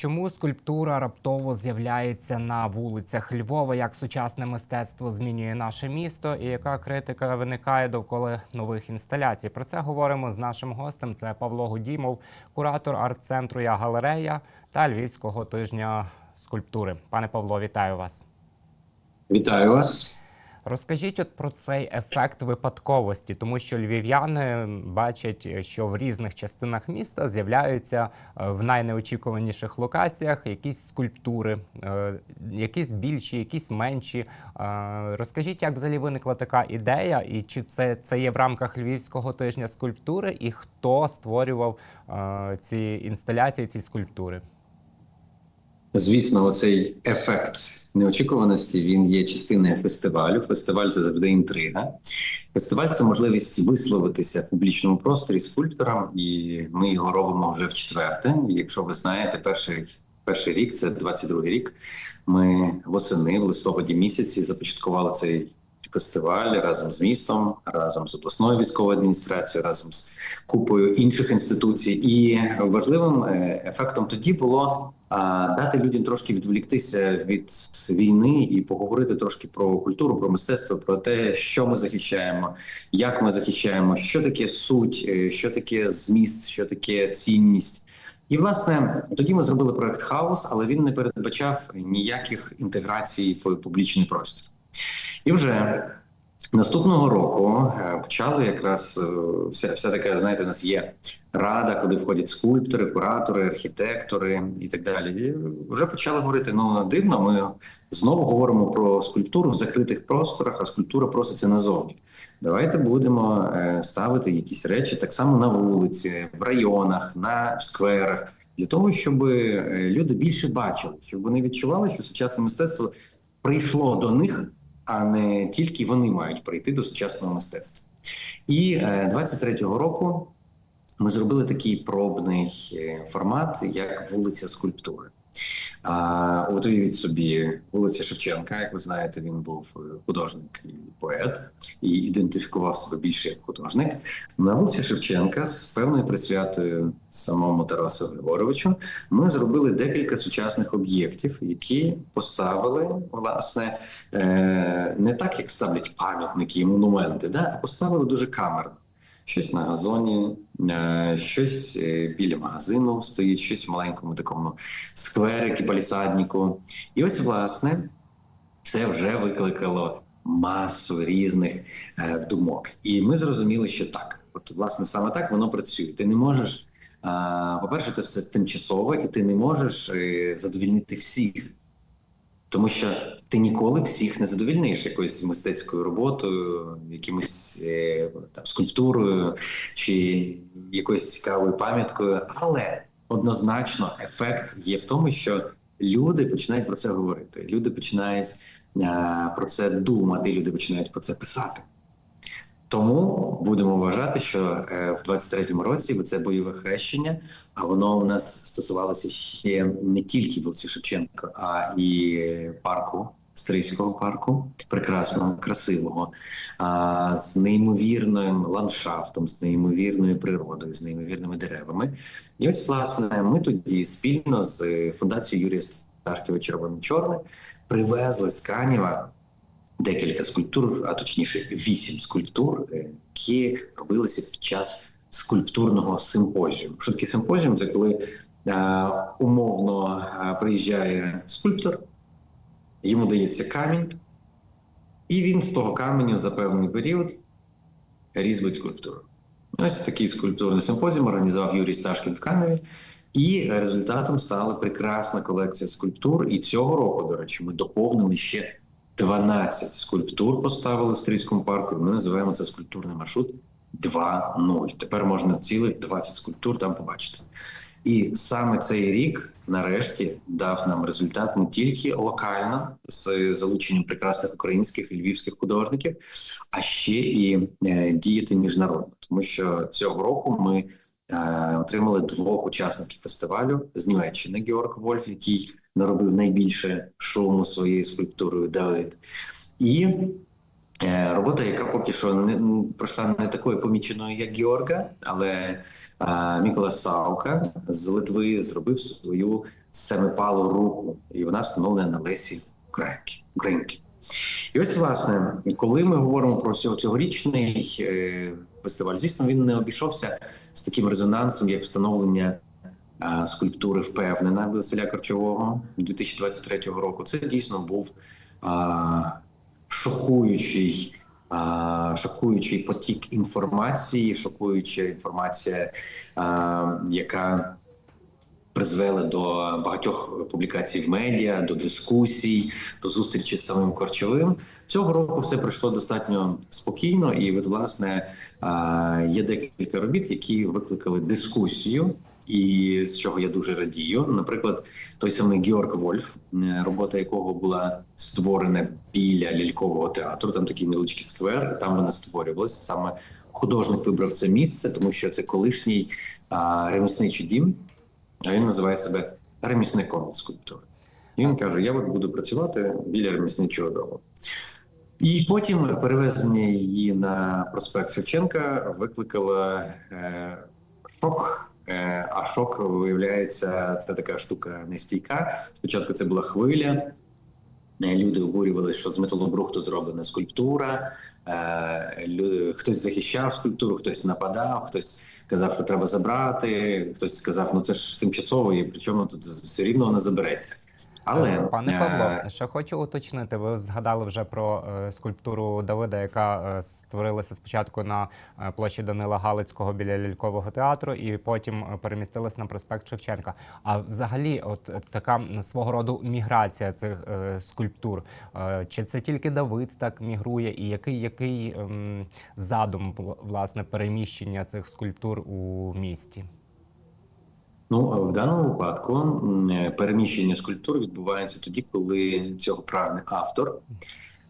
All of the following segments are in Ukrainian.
Чому скульптура раптово з'являється на вулицях Львова? Як сучасне мистецтво змінює наше місто, і яка критика виникає довкола нових інсталяцій? Про це говоримо з нашим гостем. Це Павло Гудімов, куратор арт-центру Я Галерея та Львівського тижня скульптури. Пане Павло, вітаю вас. Вітаю вас. Розкажіть от про цей ефект випадковості, тому що львів'яни бачать, що в різних частинах міста з'являються е, в найнеочікуваніших локаціях якісь скульптури, е, якісь більші, якісь менші. Е, Розкажіть, як взагалі виникла така ідея, і чи це, це є в рамках Львівського тижня скульптури, і хто створював ці інсталяції, ці скульптури? Звісно, оцей ефект неочікуваності він є частиною фестивалю. Фестиваль це завжди інтрига. Фестиваль це можливість висловитися в публічному просторі скульпторам, і ми його робимо вже в четверте. Якщо ви знаєте, перший перший рік це 22-й рік. Ми восени в листопаді місяці започаткували цей фестиваль разом з містом, разом з обласною військовою адміністрацією, разом з купою інших інституцій. І важливим е, ефектом тоді було дати людям трошки відволіктися від війни і поговорити трошки про культуру, про мистецтво, про те, що ми захищаємо, як ми захищаємо, що таке суть, е, що таке зміст, що таке цінність. І власне тоді ми зробили проект хаос, але він не передбачав ніяких інтеграцій в публічний простір. І вже наступного року е, почали якраз е, вся, вся така, знаєте, у нас є рада, куди входять скульптори, куратори, архітектори і так далі. І вже почали говорити: ну дивно, ми знову говоримо про скульптуру в закритих просторах, а скульптура проситься назовні. Давайте будемо е, ставити якісь речі так само на вулиці, в районах, на в скверах, для того, щоб люди більше бачили, щоб вони відчували, що сучасне мистецтво прийшло до них а не тільки вони мають прийти до сучасного мистецтва. І е, 23-го року ми зробили такий пробний е, формат, як вулиця скульптури. А уявіть собі, вулиця Шевченка, як ви знаєте, він був е, художник і поет і ідентифікував себе більше як художник. На вулиці Шевченка з певною присвятою самому Тарасу Григоровичу ми зробили декілька сучасних об'єктів, які поставили власне е, не так, як ставлять пам'ятники і монументи, да, а поставили дуже камерно. Щось на газоні, е, щось е, біля магазину стоїть, щось в маленькому такому скверикі, палісаднику. І ось, власне, це вже викликало масу різних е, думок. І ми зрозуміли, що так, от власне саме так воно працює. Ти не можеш, по-перше, це все тимчасове, і ти не можеш задовільнити всіх. Тому що ти ніколи всіх не задовільниш якоюсь мистецькою роботою, якимось е, там скульптурою чи якоюсь цікавою пам'яткою. Але однозначно ефект є в тому, що люди починають про це говорити. Люди починають е, про це думати, люди починають про це писати. Тому будемо вважати, що е, в 23-му році це бойове хрещення, а воно у нас стосувалося ще не тільки вулиці Шевченка, а і парку, Стрийського парку, прекрасного, красивого, з неймовірним ландшафтом, з неймовірною природою, з неймовірними деревами. І ось, власне, ми тоді спільно з фундацією Юрія Сташківа Червоно-Чорне привезли з Канєва декілька скульптур, а точніше вісім скульптур, е, які робилися під час скульптурного симпозіуму. Що таке симпозіум? Це коли е, умовно е, приїжджає скульптор, йому дається камінь, і він з того каменю за певний період різьбить скульптуру. Ось такий скульптурний симпозіум організував Юрій Сташкін в Каневі. І результатом стала прекрасна колекція скульптур. І цього року, до речі, ми доповнили ще 12 скульптур поставили в Стрийському парку. Ми називаємо це скульптурний маршрут 2.0. Тепер можна цілих 20 скульптур там побачити. І саме цей рік, нарешті, дав нам результат не тільки локально з залученням прекрасних українських і львівських художників, а ще і е, діяти міжнародно, тому що цього року ми е, отримали двох учасників фестивалю з Німеччини Георг Вольф, який наробив найбільше шуму своєю скульптурою Давид. І Е, Робота, яка поки що не пройшла не такою поміченою, як Георга, але е, Микола Саука з Литви зробив свою семипалу руку, і вона встановлена на Лесі Українки. І ось, власне, коли ми говоримо про цьогорічний е, фестиваль, звісно, він не обійшовся з таким резонансом, як встановлення скульптури впевнена Василя Корчового 2023 року. Це дійсно був шокуючий. Шокуючий потік інформації, шокуюча інформація, яка призвела до багатьох публікацій в медіа, до дискусій, до зустрічі з самим Корчовим. Цього року все пройшло достатньо спокійно, і от, власне є декілька робіт, які викликали дискусію. І з чого я дуже радію, наприклад, той самий Георг Вольф, е, робота якого була створена біля лялькового театру. Там такий невеличкий сквер. Там вона створювалася. Саме художник вибрав це місце, тому що це колишній а, ремісничий дім. А він називає себе ремісником скульптури. І він каже: Я буду працювати біля ремісничого дому. І потім перевезення її на проспект Шевченка викликало е, шок. Е, а шок виявляється, це така штука нестійка. Спочатку це була хвиля. Е, Люди обурювалися, що з металобрухту зроблена скульптура. Е, Люди, хтось захищав скульптуру, хтось нападав, хтось казав, що треба забрати. Хтось сказав, ну це ж тимчасово, і причому тут все рівно вона забереться. Але Е, Пане е, Павло, ще хочу уточнити. Ви згадали вже про е, скульптуру Давида, яка е, створилася спочатку на е, площі Данила Галицького біля лялькового театру, і потім е, перемістилась на проспект Шевченка. А взагалі, от е, така свого роду міграція цих е, скульптур. Е, Чи це тільки Давид так мігрує, і який, який ем, задум власне переміщення цих скульптур у місті? Ну, в даному випадку переміщення скульптур відбувається тоді, коли цього прагне автор.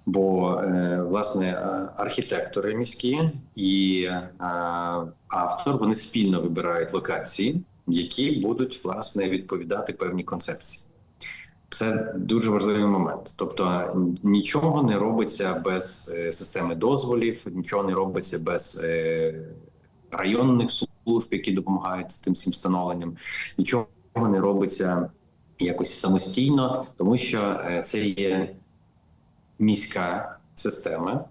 Бо е, власне е, архітектори міські і е, автор вони спільно вибирають локації, які будуть власне відповідати певній концепції. Це дуже важливий момент. Тобто нічого не робиться без системи дозволів, нічого не робиться без районних служб, які допомагають тим всім встановленням. Нічого не робиться якось самостійно, тому що е, це є міська система,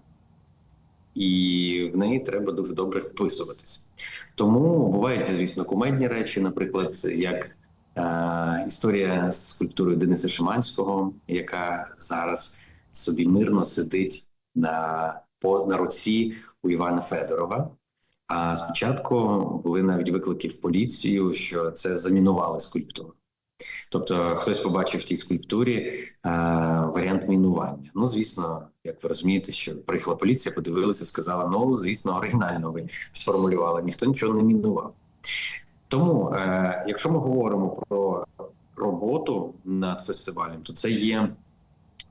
і в неї треба дуже добре вписуватися. Тому бувають, звісно, кумедні речі, наприклад, як е, історія з скульптурою Дениса Шиманського, яка зараз собі мирно сидить на, по, на руці у Івана Федорова. А спочатку були навіть виклики в поліцію, що це замінували скульптуру. Тобто хтось побачив в тій скульптурі е, варіант мінування. Ну, звісно, як ви розумієте, що приїхала поліція, подивилася, сказала: ну, звісно, оригінально ви сформулювали, ніхто нічого не мінував. Тому, е, якщо ми говоримо про роботу над фестивалем, то це є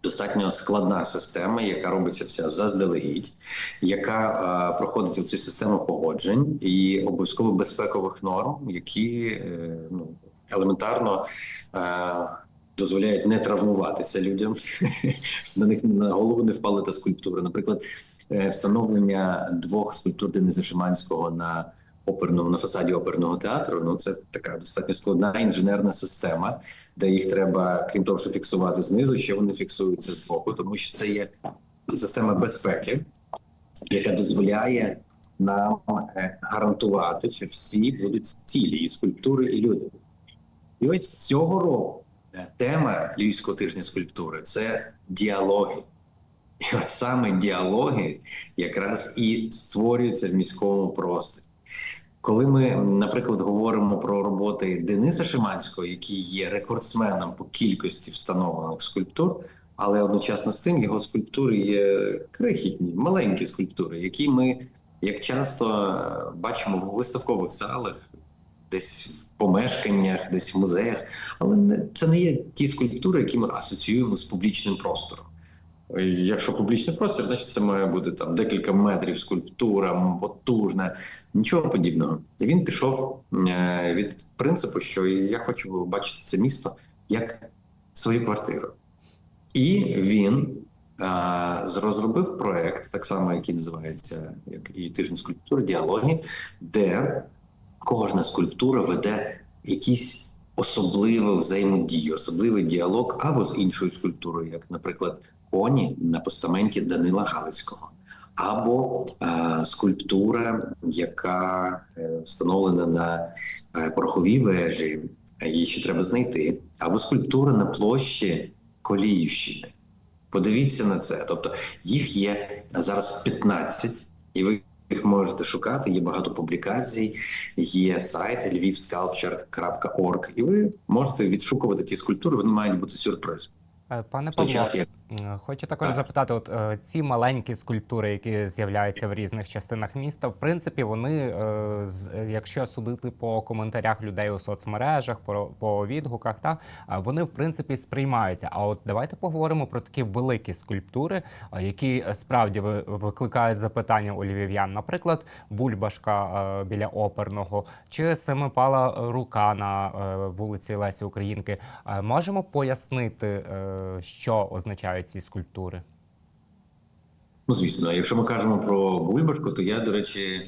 достатньо складна система, яка робиться вся заздалегідь, яка е, проходить цю систему погоджень і обов'язково безпекових норм, які е, ну, елементарно е, дозволяють не травмуватися людям, на них на голову не впала та скульптура. Наприклад, е, встановлення двох скульптур Дениса Шиманського на оперному на фасаді оперного театру. Ну це така достатньо складна інженерна система, де їх треба, крім того, що фіксувати знизу, ще вони фіксуються збоку, тому що це є система безпеки, яка дозволяє нам е, гарантувати, що всі будуть цілі і скульптури, і люди. І ось цього року е, тема Львівського тижня скульптури це діалоги. І от саме діалоги якраз і створюються в міському просторі. Коли ми, наприклад, говоримо про роботи Дениса Шиманського, який є рекордсменом по кількості встановлених скульптур, але одночасно з тим його скульптури є крихітні, маленькі скульптури, які ми як часто е, бачимо в виставкових залах, десь в помешканнях, десь в музеях. Але це не є ті скульптури, які ми асоціюємо з публічним простором. Е, Якщо публічний простір, значить це має бути там декілька метрів скульптура, потужна, нічого подібного. І він пішов е, від принципу, що я хочу бачити це місто як свою квартиру. І він а, розробив проект, так само, який називається як і тиждень скульптури, діалоги, де кожна скульптура веде якісь особливу взаємодію, особливий діалог або з іншою скульптурою, як, наприклад, коні на постаменті Данила Галицького, або е, скульптура, яка е, встановлена на е, пороховій вежі, її ще треба знайти, або скульптура на площі Коліївщини. Подивіться на це. Тобто їх є зараз 15, і ви їх можете шукати. Є багато публікацій, є сайт lvivsculpture.org, і ви можете відшукувати ті скульптури. Вони мають бути сюрпризом. Е, Пане Павло, час як м, хочу також запитати: от е, ці маленькі скульптури, які з'являються в різних частинах міста, в принципі, вони, е, е, якщо судити по коментарях людей у соцмережах, по, по відгуках, та е, вони в принципі сприймаються. А от давайте поговоримо про такі великі скульптури, е, які е, справді ви- викликають запитання у львів'ян. Наприклад, бульбашка е, біля оперного чи семипала рука на е, вулиці Лесі Українки. Е, Можемо пояснити, е, що означають ці скульптури? Ну, звісно, якщо ми кажемо про бульбашку, то я, до речі,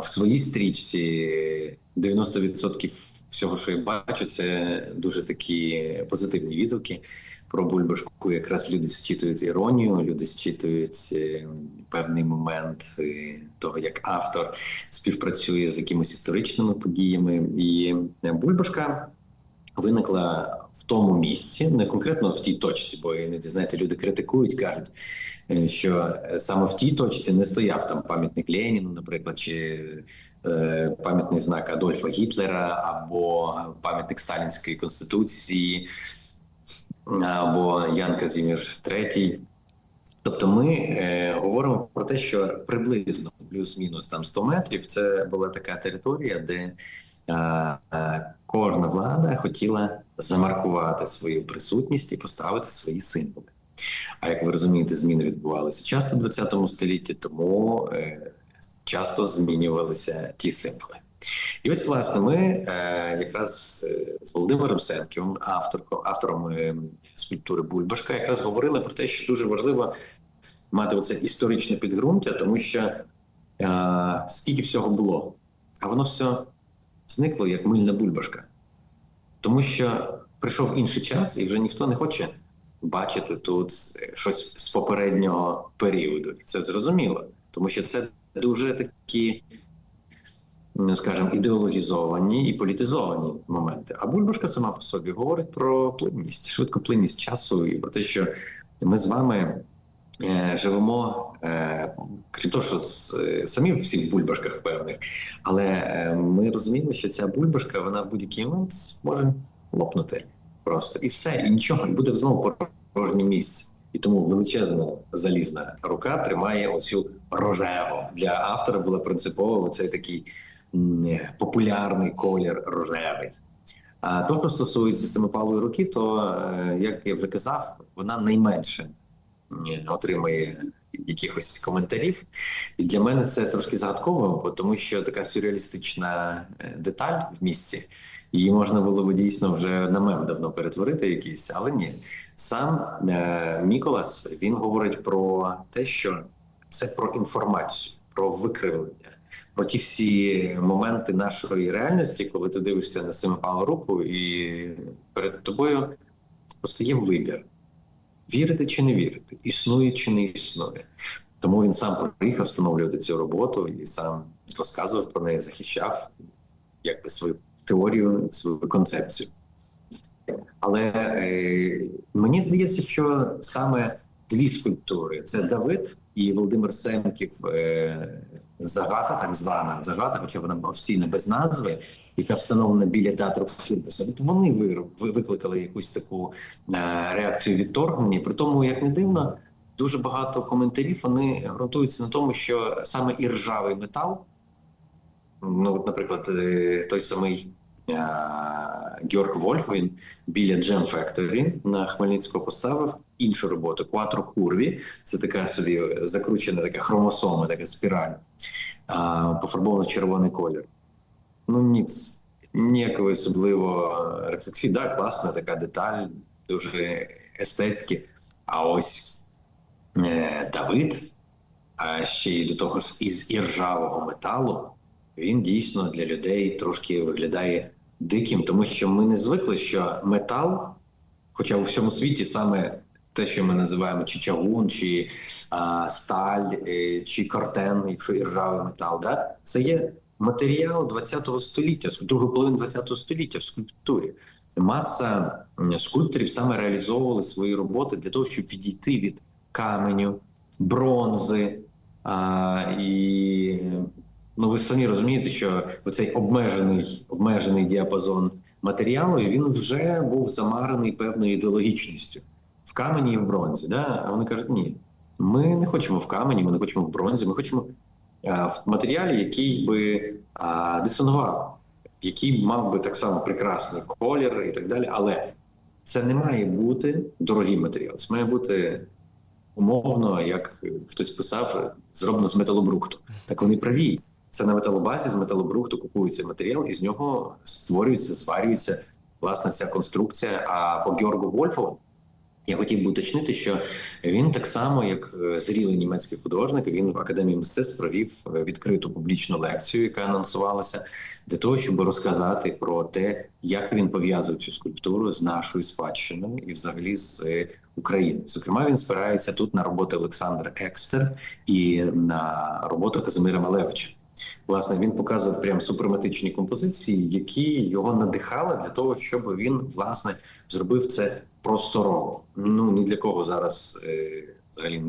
в своїй стрічці 90% всього, що я бачу, це дуже такі позитивні відгуки про бульбашку. Якраз люди зчитують іронію, люди зчитують е, певний момент е, того, як автор співпрацює з якимись історичними подіями. І бульбашка виникла в тому місці, не конкретно в тій точці, бо іноді знаєте, люди критикують, кажуть, е, що е, саме в тій точці не стояв там пам'ятник Леніну, наприклад, чи е, пам'ятний знак Адольфа Гітлера, або пам'ятник Сталінської конституції, або Ян Казімір III. Тобто ми е, говоримо про те, що приблизно плюс-мінус там 100 метрів це була така територія, де е, е, кожна влада хотіла замаркувати свою присутність і поставити свої символи. А як ви розумієте, зміни відбувалися часто в 20 столітті, тому е, часто змінювалися ті символи. І ось, власне, ми е, якраз е, з Володимиром Сенківим, автором, автором е, скульптури Бульбашка, якраз говорили про те, що дуже важливо мати оце історичне підґрунтя, тому що е, скільки всього було, а воно все зникло як мильна бульбашка. Тому що прийшов інший час, і вже ніхто не хоче бачити тут щось з попереднього періоду. І це зрозуміло, тому що це дуже такі, ну скажімо, ідеологізовані і політизовані моменти. А бульбашка сама по собі говорить про плинність, швидкоплинність часу і про те, що ми з вами. Е, Живемо, е, крім того, що самі всі в бульбашках певних, але е, ми розуміємо, що ця бульбашка вона в будь-який момент може лопнути просто і все, і нічого, і буде знову порожнє місце. І тому величезна залізна рука тримає оцю рожеву. Для автора було принципово цей такий популярний колір рожевий. А то, що стосується семипалої руки, то як я вже казав, вона найменше м, отримує якихось коментарів. І для мене це трошки загадково, тому що така сюрреалістична е, деталь в місці. Її можна було б дійсно вже на мем давно перетворити якийсь, але ні. Сам е, Міколас він говорить про те, що це про інформацію, про викривлення, про ті всі моменти нашої реальності, коли ти дивишся на семипалу руку, і перед тобою постає вибір: вірити чи не вірити, існує чи не існує. Тому він сам приїхав встановлювати цю роботу і сам розказував про неї, захищав якби свою теорію, свою концепцію. Але е, мені здається, що саме дві скульптури: це Давид і Володимир Семків, е, загата, так звана загата, хоча вона офіційно без назви, яка встановлена біля театру Кірбуса. От вони ви- ви- викликали якусь таку е, реакцію відторгнення. При тому, як не дивно, дуже багато коментарів вони ґрунтуються на тому, що саме і ржавий метал. Ну, от, наприклад, е, той самий е, Георг Вольф він біля Jam Factory на Хмельницького поставив іншу роботу Curvi. Це така собі закручена така хромосома, така спіраль, а, пофарбована червоний колір. Ну, ніц, ніякої особливо рефлексії. Да, класна така деталь, дуже естетські. А ось е, Давид, а ще й до того ж із іржавого металу, він дійсно для людей трошки виглядає диким, тому що ми не звикли, що метал, хоча у всьому світі саме те, що ми називаємо чи чавун, чи а, сталь, е, чи картен, якщо іржавий метал, да? це є матеріал 20-го століття, другої половини 20-го століття в скульптурі. Маса скульпторів саме реалізовували свої роботи для того, щоб відійти від каменю, бронзи. А, і ну, ви самі розумієте, що цей обмежений, обмежений діапазон матеріалу він вже був замарений певною ідеологічністю в камені і в бронзі. Да? А вони кажуть, ні, ми не хочемо в камені, ми не хочемо в бронзі, ми хочемо а, в матеріалі, який би а, дисонував, який мав би так само прекрасний колір і так далі. Але це не має бути дорогий матеріал. Це має бути умовно, як хтось писав, зроблено з металобрухту. Так вони праві. Це на металобазі з металобрухту купується матеріал, і з нього створюється, зварюється власне ця конструкція. А по Георгу Вольфу я хотів би уточнити, що він так само, як е, зрілий німецький художник, він в академії мистецтв провів е, відкриту публічну лекцію, яка анонсувалася для того, щоб розказати про те, як він пов'язує цю скульптуру з нашою спадщиною і, взагалі, з е, України. Зокрема, він спирається тут на роботи Олександра Екстер і на роботу Казимира Малевича. Власне, він показував прям суперматичні композиції, які його надихали для того, щоб він власне зробив це просторово. Ну ні для кого зараз е, взагалі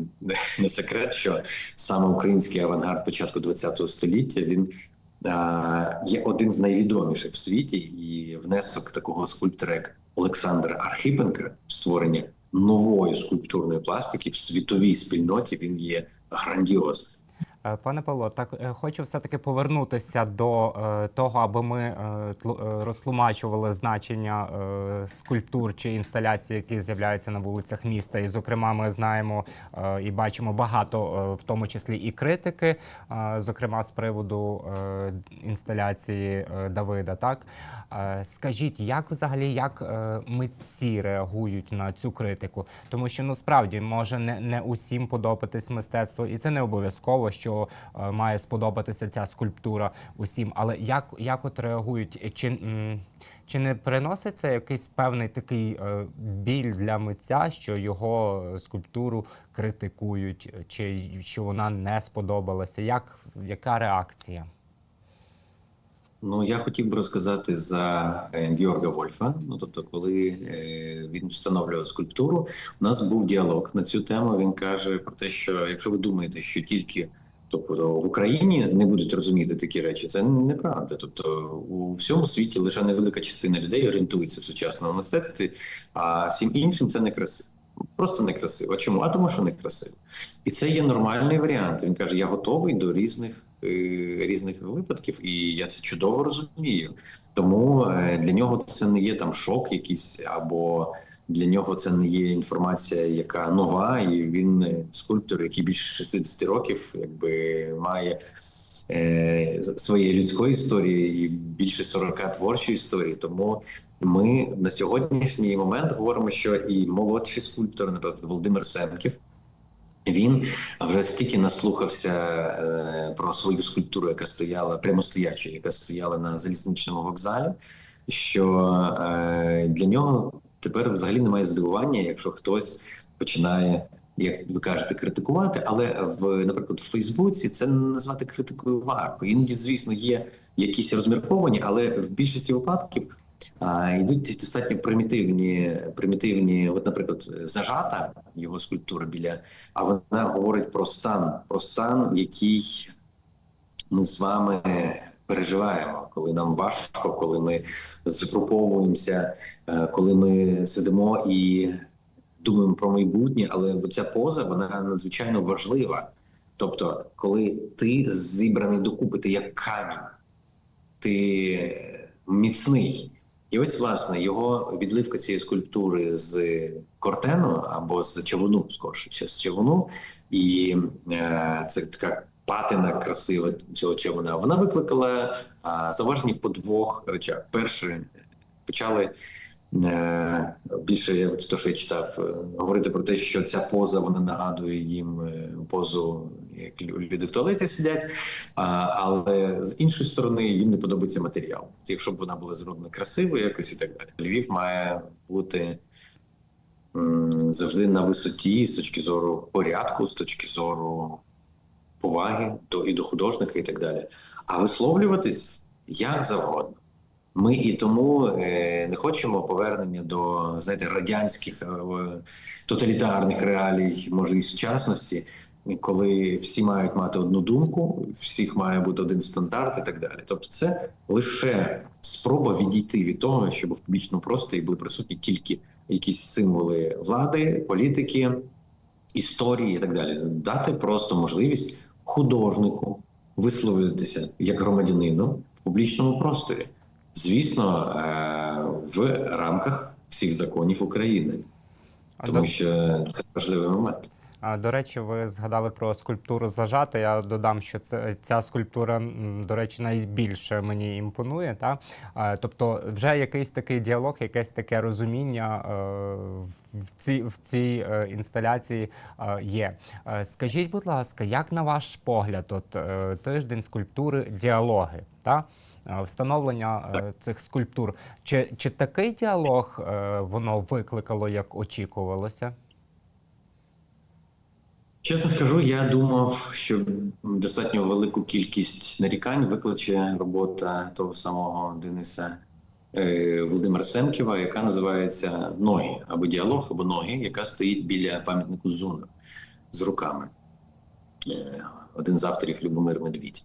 не- секрет, що саме український авангард початку ХХ століття він е, є один з найвідоміших в світі, і внесок такого скульптора, як Олександр Архипенка, створення нової скульптурної пластики в світовій спільноті він є грандіозним. Е, Пане Павло, так е, хочу все-таки повернутися до е, того, аби ми розтлумачували значення скульптур чи інсталяцій, які з'являються на вулицях міста. І, зокрема, ми знаємо і бачимо багато, в тому числі і критики, зокрема з приводу інсталяції Давида. Так скажіть, як взагалі як митці реагують на цю критику? Тому що ну справді може не, не усім подобатись мистецтво, і це не обов'язково, що е, має сподобатися ця скульптура усім. Але як, як от реагують? Чи, чи не приносить це якийсь певний такий е, біль для митця, що його скульптуру критикують, чи що вона не сподобалася? Як яка реакція? Ну, я хотів би розказати за е, Георга Вольфа. Ну, тобто, коли він встановлював скульптуру, у нас був діалог на цю тему. Він каже про те, що якщо ви думаєте, що тільки тобто в Україні не будуть розуміти такі речі, це неправда. Тобто, у всьому світі лише невелика частина людей орієнтується в сучасному мистецтві, а всім іншим це не красиво. Просто некрасиво. А Чому? А тому, що некрасиво. І це є нормальний варіант. Він каже: я готовий до різних е, різних випадків, і я це чудово розумію. Тому е, для нього це не є там шок, якийсь, або для нього це не є інформація, яка нова, і він е, скульптор, який більше 60 років, якби має. е, Своєї людської історії і більше 40 творчої історії, тому ми на сьогоднішній момент говоримо, що і молодший скульптор, наприклад, Володимир Семків, він вже стільки наслухався е, про свою скульптуру, яка стояла прямостояча, яка стояла на залізничному вокзалі. Що е, для нього тепер взагалі немає здивування, якщо хтось починає, як ви кажете, критикувати. Але в, наприклад, в Фейсбуці це назвати критикою варто. Іноді, звісно, є якісь розмірковані, але в більшості випадків а, йдуть достатньо примітивні, примітивні, от, наприклад, зажата його скульптура біля, а вона говорить про стан, про стан, який ми з вами переживаємо, коли нам важко, коли ми згруповуємося, е, коли ми сидимо і думаємо про майбутнє, але ця поза вона надзвичайно важлива. Тобто, коли ти зібраний докупи, ти як камінь, ти міцний. І ось, власне, його відливка цієї скульптури з кортену або з чавуну, скорше з чавуну, і е, це така патина красива цього чавуна. Вона викликала зауваження по двох речах. Перше, почали Е, Більше то, що я читав, е, говорити про те, що ця поза вона нагадує їм е, позу, як люди в туалеті сидять. Але з іншої сторони їм не подобається матеріал. Якщо б вона була зроблена красиво, якось і так далі. Львів має бути завжди на висоті з точки зору порядку, з точки зору поваги до і до художника, і так далі. А висловлюватись як завгодно. Ми і тому е, не хочемо повернення до знаєте, радянських е, тоталітарних реалій, може і сучасності, коли всі мають мати одну думку, всіх має бути один стандарт і так далі. Тобто, це лише спроба відійти від того, щоб в публічному просторі були присутні тільки якісь символи влади, політики, історії і так далі. Дати просто можливість художнику висловитися як громадянину в публічному просторі. Звісно, е, в рамках всіх законів України, тому що це важливий момент. До речі, ви згадали про скульптуру зажати. Я додам, що це ця скульптура, до речі, найбільше мені імпонує. Та? Тобто, вже якийсь такий діалог, якесь таке розуміння е, в цій, в цій е, інсталяції е, є. Скажіть, будь ласка, як на ваш погляд, от тиждень скульптури, діалоги? Та? Встановлення е, цих скульптур. Чи, чи такий діалог воно викликало, як очікувалося? Чесно скажу, я думав, що достатньо велику кількість нарікань викличе робота того самого Дениса е, Володимира Семківа, яка називається Ноги або діалог, або ноги, яка стоїть біля пам'ятнику Зуна з руками. Е, один з авторів Любомир Медвідь.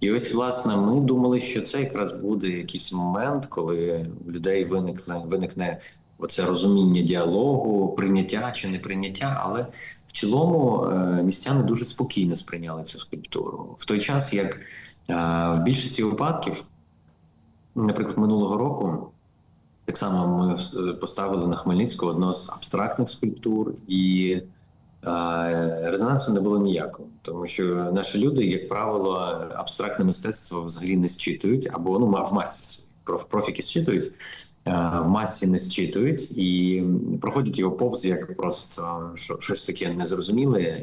І ось, власне, ми думали, що це якраз буде якийсь момент, коли у людей виникне, виникне оце розуміння діалогу, прийняття чи не прийняття, але цілому е, містяни дуже спокійно сприйняли цю скульптуру. В той час, як е, в більшості випадків, наприклад, минулого року, так само ми поставили на Хмельницького одну з абстрактних скульптур, і е, резонансу не було ніякого, тому що наші люди, як правило, абстрактне мистецтво взагалі не зчитують, або ну в масі проф- профіки зчитують, в масі не зчитують і проходять його повз як просто щось таке незрозуміле,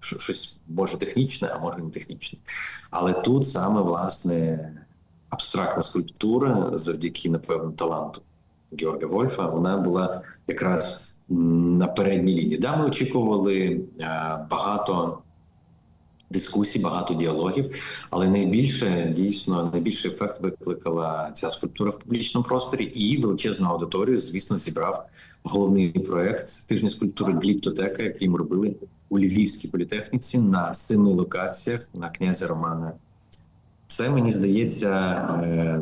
що- щось може технічне, а може не технічне. Але тут саме власне абстрактна скульптура, завдяки напевно таланту Георга Вольфа, вона була якраз на передній лінії. Да, ми очікували е, багато дискусій, багато діалогів, але найбільше дійсно найбільший ефект викликала ця скульптура в публічному просторі і величезну аудиторію. Звісно, зібрав головний проект тижня скульптури Гліптотека, який ми робили у Львівській політехніці на семи локаціях на князя Романа. Це мені здається е,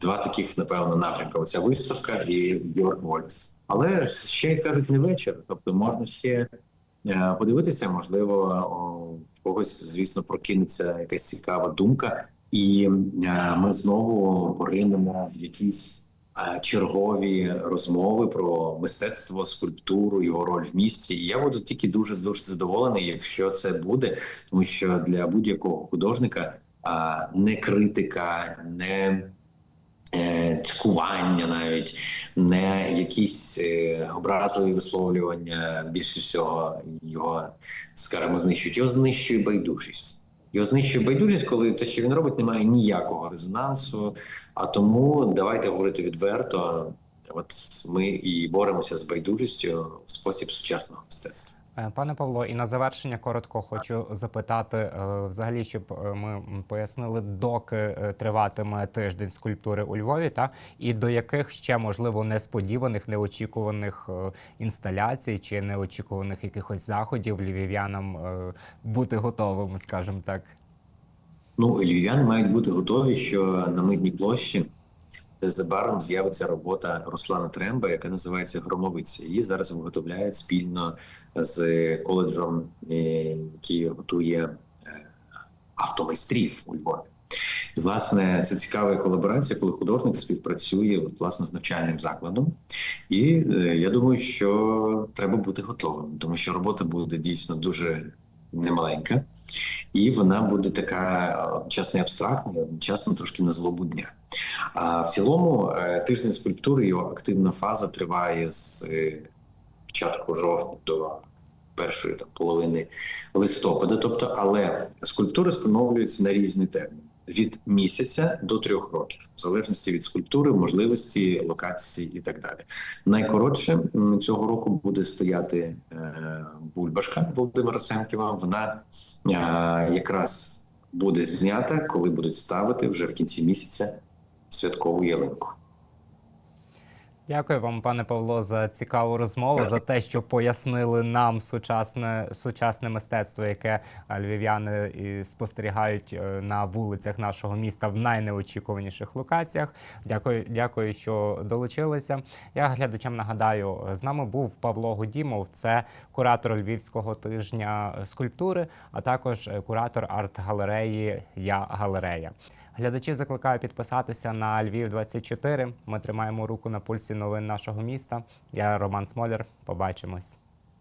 два таких, напевно, напрямка: оця виставка і Георг Вольфс. Але ще кажуть, не вечір. Тобто можна ще подивитися, можливо, в когось, звісно, прокинеться якась цікава думка, і е, ми знову поринемо в якісь е, чергові розмови про мистецтво, скульптуру, його роль в місті. І я буду тільки дуже дуже задоволений, якщо це буде, тому що для будь-якого художника не критика, не е, цькування, навіть не якісь е, образливі висловлювання. Більше всього його, скажімо, знищують. Його знищує байдужість. Його знищує байдужість, коли те, що він робить, не має ніякого резонансу. А тому давайте говорити відверто. От ми і боремося з байдужістю в спосіб сучасного мистецтва. Е, Пане Павло, і на завершення коротко хочу запитати, е, взагалі, щоб е, ми пояснили, доки триватиме тиждень скульптури у Львові, та і до яких ще можливо несподіваних, неочікуваних інсталяцій чи неочікуваних якихось заходів львів'янам бути готовими, скажімо так. Ну, львів'яни мають бути готові, що на митній площі незабаром з'явиться робота Руслана Тремба, яка називається Громовиця. Її зараз виготовляють спільно з коледжем, е, який готує е, автомайстрів у Львові. Власне, це цікава колаборація, коли художник співпрацює власне з навчальним закладом. І е, я думаю, що треба бути готовим, тому що робота буде дійсно дуже немаленька. І вона буде така е, одночасно абстрактна, і трошки на злобу дня. А в цілому е, тиждень скульптури його активна фаза триває з е, початку жовтня до першої там, половини листопада. Тобто, але скульптури встановлюються на різний термін. Від місяця до трьох років, в залежності від скульптури, можливості, локації і так далі. Найкоротше цього року буде стояти е, бульбашка Володимира Сенківа, Вона е, якраз буде знята, коли будуть ставити вже в кінці місяця святкову ялинку. Дякую вам, пане Павло, за цікаву розмову, за те, що пояснили нам сучасне сучасне мистецтво, яке е, львів'яни спостерігають е, на вулицях нашого міста в найнеочікуваніших локаціях. Дякую, дякую, що долучилися. Я глядачам нагадаю, з нами був Павло Гудімов, це куратор Львівського тижня скульптури, а також е, куратор арт-галереї Я Галерея. Глядачі закликаю підписатися на Львів 24 Ми тримаємо руку на пульсі новин нашого міста. Я Роман Смоляр. Побачимось.